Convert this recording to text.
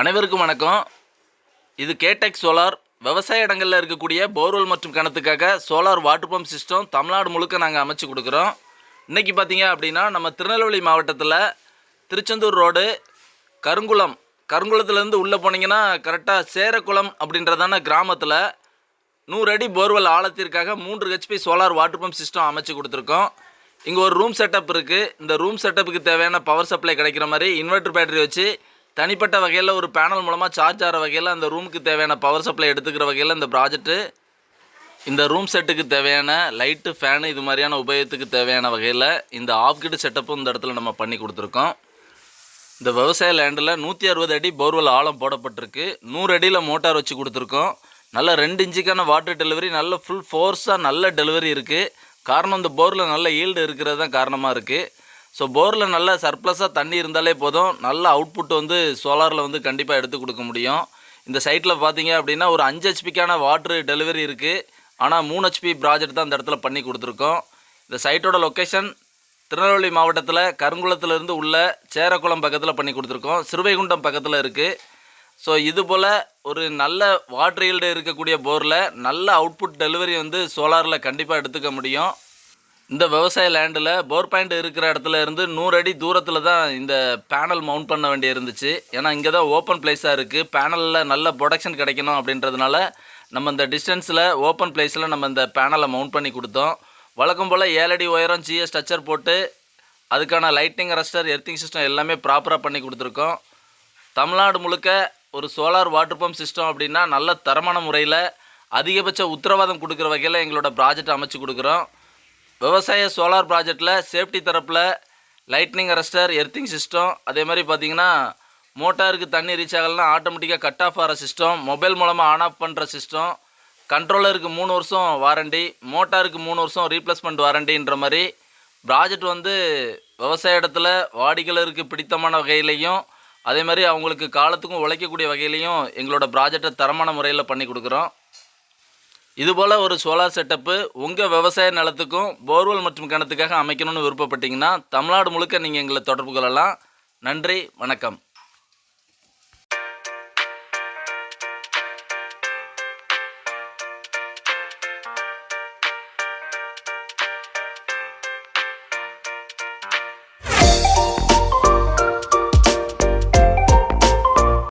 அனைவருக்கும் வணக்கம். இது கேடெக் சோலார். விவசாய இடங்களில் இருக்கக்கூடிய போர்வெல் மற்றும் கிணத்துக்காக solar water pump system Tamil Nadu முழுக்க நாங்கள் அமைச்சு கொடுக்குறோம். இன்றைக்கி பார்த்தீங்க அப்படின்னா நம்ம திருநெல்வேலி மாவட்டத்தில் திருச்செந்தூர் ரோடு கருங்குளம். கருங்குளத்துலேருந்து உள்ளே போனீங்கன்னா கரெக்டாக சேரக்குளம் அப்படின்றதான கிராமத்தில் நூறு அடி போர்வெல் ஆழத்திற்காக மூன்று HP solar water pump system அமைச்சு கொடுத்துருக்கோம். இங்கே ஒரு ரூம் செட்டப் இருக்குது இந்த ரூம் செட்டப்புக்கு தேவையான பவர் சப்ளை கிடைக்கிற மாதிரி இன்வெர்டர் பேட்டரி வச்சு தனிப்பட்ட வகையில் ஒரு பேனல் மூலமாக சார்ஜ் ஆகிற வகையில் அந்த ரூமுக்கு தேவையான பவர் சப்ளை எடுத்துக்கிற வகையில் இந்த ப்ராஜெக்ட்டு இந்த ரூம் செட்டுக்கு தேவையான லைட்டு ஃபேனு இது மாதிரியான உபயோகத்துக்கு தேவையான வகையில் இந்த ஆஃப்கிட் செட்டப்பும் இந்த இடத்துல நம்ம பண்ணி கொடுத்துருக்கோம். இந்த விவசாய லேண்டில் நூற்றி அறுபது அடி போர்வெல் ஆழம் போடப்பட்டிருக்கு. நூறு அடியில் மோட்டார் வச்சு கொடுத்துருக்கோம். நல்ல ரெண்டு இன்ச்சுக்கான வாட்டர் டெலிவரி நல்ல ஃபுல் ஃபோர்ஸாக நல்ல டெலிவரி இருக்குது காரணம் இந்த போரில் நல்ல ஈல்டு இருக்கிறது தான் காரணமாக இருக்குது ஸோ போரில் நல்ல சர்ப்ளஸாக தண்ணி இருந்தாலே போதும். நல்ல அவுட்புட் வந்து சோலாரில் வந்து கண்டிப்பாக எடுத்து கொடுக்க முடியும். இந்த சைட்டில் பார்த்தீங்க அப்படின்னா ஒரு அஞ்சு ஹெச்பிக்கான வாட்ரு டெலிவரி இருக்குது ஆனால் மூணு ஹெச்பி ப்ராஜெக்ட் தான் இந்த இடத்துல பண்ணி கொடுத்துருக்கோம். இந்த சைட்டோட லொக்கேஷன் திருநெல்வேலி மாவட்டத்தில் கருங்குளத்துலேருந்து உள்ள சேரக்குளம் பக்கத்தில் பண்ணி கொடுத்துருக்கோம். சிறுவைகுண்டம் பக்கத்தில் இருக்குது ஸோ இது போல் ஒரு நல்ல வாட்டர் ஈல்டு இருக்கக்கூடிய போரில் நல்ல அவுட்புட் டெலிவரி வந்து சோலாரில் கண்டிப்பாக எடுத்துக்க முடியும். இந்த விவசாய லேண்டில் போர் பாயிண்ட் இருக்கிற இடத்துல இருந்து நூறு அடி தூரத்தில் தான் இந்த பேனல் மவுண்ட் பண்ண வேண்டிய இருந்துச்சு. ஏன்னா இங்கே தான் ஓப்பன் பிளேஸாக இருக்குது பேனலில் நல்ல ப்ரொடக்ஷன் கிடைக்கணும் அப்படின்றதுனால நம்ம இந்த டிஸ்டன்ஸில் ஓப்பன் பிளேஸில் நம்ம இந்த பேனலை மவுண்ட் பண்ணி கொடுத்தோம். வழக்கம் போல் ஏழடி உயரம் ஜிஎஸ் ஸ்ட்ரக்சர் போட்டு அதுக்கான லைட்டிங் அரஸ்டர் எர்த்திங் சிஸ்டம் எல்லாமே ப்ராப்பராக பண்ணி கொடுத்துருக்கோம். தமிழ்நாடு முழுக்க ஒரு சோலார் வாட்டர் பம்ப் சிஸ்டம் அப்படின்னா நல்ல தரமான முறையில் அதிகபட்ச உத்தரவாதம் கொடுக்குற வகையில் எங்களோட ப்ராஜெக்ட் அமைச்சு கொடுக்குறோம். விவசாய சோலார் ப்ராஜெக்டில் சேஃப்டி தரப்பில் லைட்னிங் அரஸ்டர் எர்த்திங் சிஸ்டம் அதே மாதிரி பார்த்தீங்கன்னா மோட்டாருக்கு தண்ணி ரீச் ஆகலைன்னா ஆட்டோமேட்டிக்காக கட் ஆஃப் ஆகிற சிஸ்டம் மொபைல் மூலமாக ஆன் ஆஃப் பண்ணுற சிஸ்டம் கண்ட்ரோலருக்கு மூணு வருஷம் வாரண்டி மோட்டாருக்கு மூணு வருஷம் ரீப்ளேஸ்மெண்ட் வாரண்டின்ற மாதிரி ப்ராஜெக்ட் வந்து விவசாய இடத்துல வாடிக்கையாளருக்கு பிடித்தமான வகையிலையும் அதே மாதிரி அவங்களுக்கு காலத்துக்கும் உழைக்கக்கூடிய வகையிலையும் எங்களோட ப்ராஜெக்டை தரமான முறையில் பண்ணி கொடுக்குறோம். இதுபோல் ஒரு சோலார் செட்டப்பு உங்கள் விவசாய நிலத்துக்கும் போர்வெல் மற்றும் கிணத்துக்காக அமைக்கணும்னு விருப்பப்பட்டீங்கன்னா தமிழ்நாடு முழுக்க நீங்கள் எங்களை தொடர்பு கொள்ளலாம். நன்றி வணக்கம்.